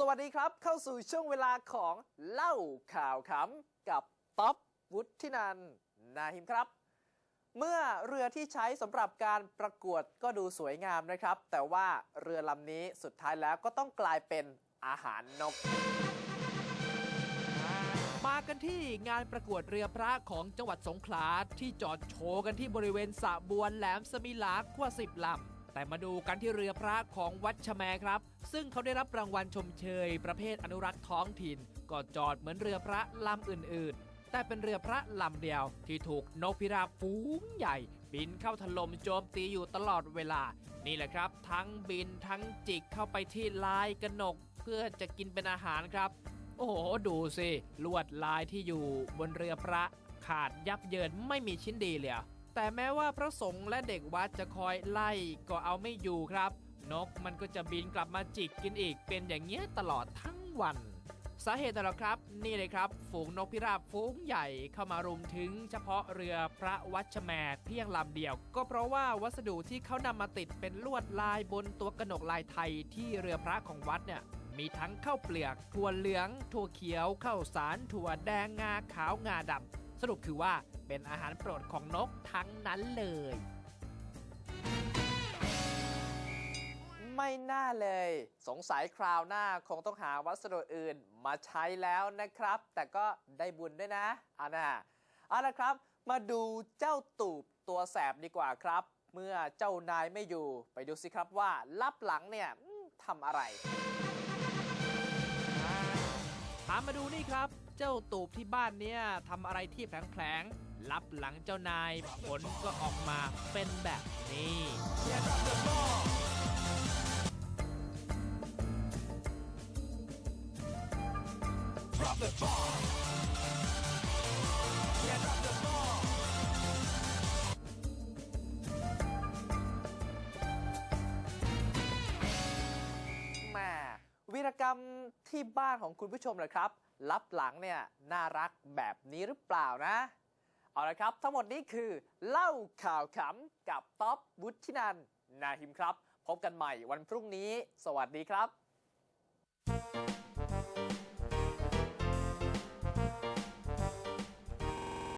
สวัสดีครับเข้าสู่ช่วงเวลาของเล่าข่าวขำกับต๊อปวุฒินันนาหิมครับ เมื่อเรือที่ใช้สำหรับการประกวดก็ดูสวยงามนะครับ แต่ว่าเรือลำนี้สุดท้ายแล้วก็ต้องกลายเป็นอาหารนก มากันที่งานประกวดเรือพระของจังหวัดสงขลาที่จอดโชว์กันที่บริเวณสระบัวแหลมสมิลากว่าสิบลำ แต่มาดูกันที่เรือพระของวัดชะแมครับ ซึ่งเขาได้รับรางวัลชมเชย ประเภทอนุรักษ์ท้องถิ่น ก็จอดเหมือนเรือพระลำอื่นๆ แต่เป็นเรือพระลำเดียวที่ถูกนกพิราบฝูงใหญ่ บินเข้าถล่มโจมตีอยู่ตลอดเวลา นี่แหละครับ ทั้งบินทั้งจิกเข้าไปที่ลายกระหนก เพื่อจะกินเป็นอาหารครับ โอ้โหดูสิลวดลายที่อยู่บนเรือพระ ขาดยับเยินไม่มีชิ้นดีเลย แต่แม้ว่าพระสงฆ์และเด็กวัดจะคอยไล่ก็เอาไม่อยู่ครับ นกมันก็จะบินกลับมาจิกกินอีก เป็นอย่างเงี้ยตลอดทั้งวัน สาเหตุอะไรครับ นี่เลยครับ ฝูงนกพิราบฝูงใหญ่เข้ามารุมถึง เฉพาะเรือพระวัชแมเพียงลำเดียว ก็เพราะว่าวัสดุที่เขานำมาติดเป็นลวดลายบนตัวกระหนกลายไทยที่เรือพระของวัดเนี่ยมีทั้งข้าวเปลือกถั่วเหลืองถั่วเขียวข้าวสารถั่วแดงงาขาวงาดำ สรุปคือว่าเป็นอาหารโปรดของนกทั้งนั้นเลย ไม่น่าเลย สงสัยคราวหน้าคงต้องหาวัสดุอื่นมาใช้แล้วนะครับ แต่ก็ได้บุญด้วยนะเอานะเอาละครับ มาดูเจ้าตูบตัวแสบดีกว่าครับ เมื่อเจ้านายไม่อยู่ ไปดูสิครับว่าลับหลังเนี่ยอืมทำอะไรพามาดูนี่ครับ เจ้าตูบที่บ้านเนี่ยทำอะไรที่แผลงๆรับหลังเจ้านายผลก็ออกมาเป็นแบบนี้แห รรมที่บ้านของคุณผู้ชมเลยครับ รับหลังเนี่ยน่ารักแบบนี้หรือเปล่านะ เอาละครับ ทั้งหมดนี้คือเล่าข่าวขำกับท็อปวุฒินันนาหิมครับ พบกันใหม่วันพรุ่งนี้ สวัสดีครับ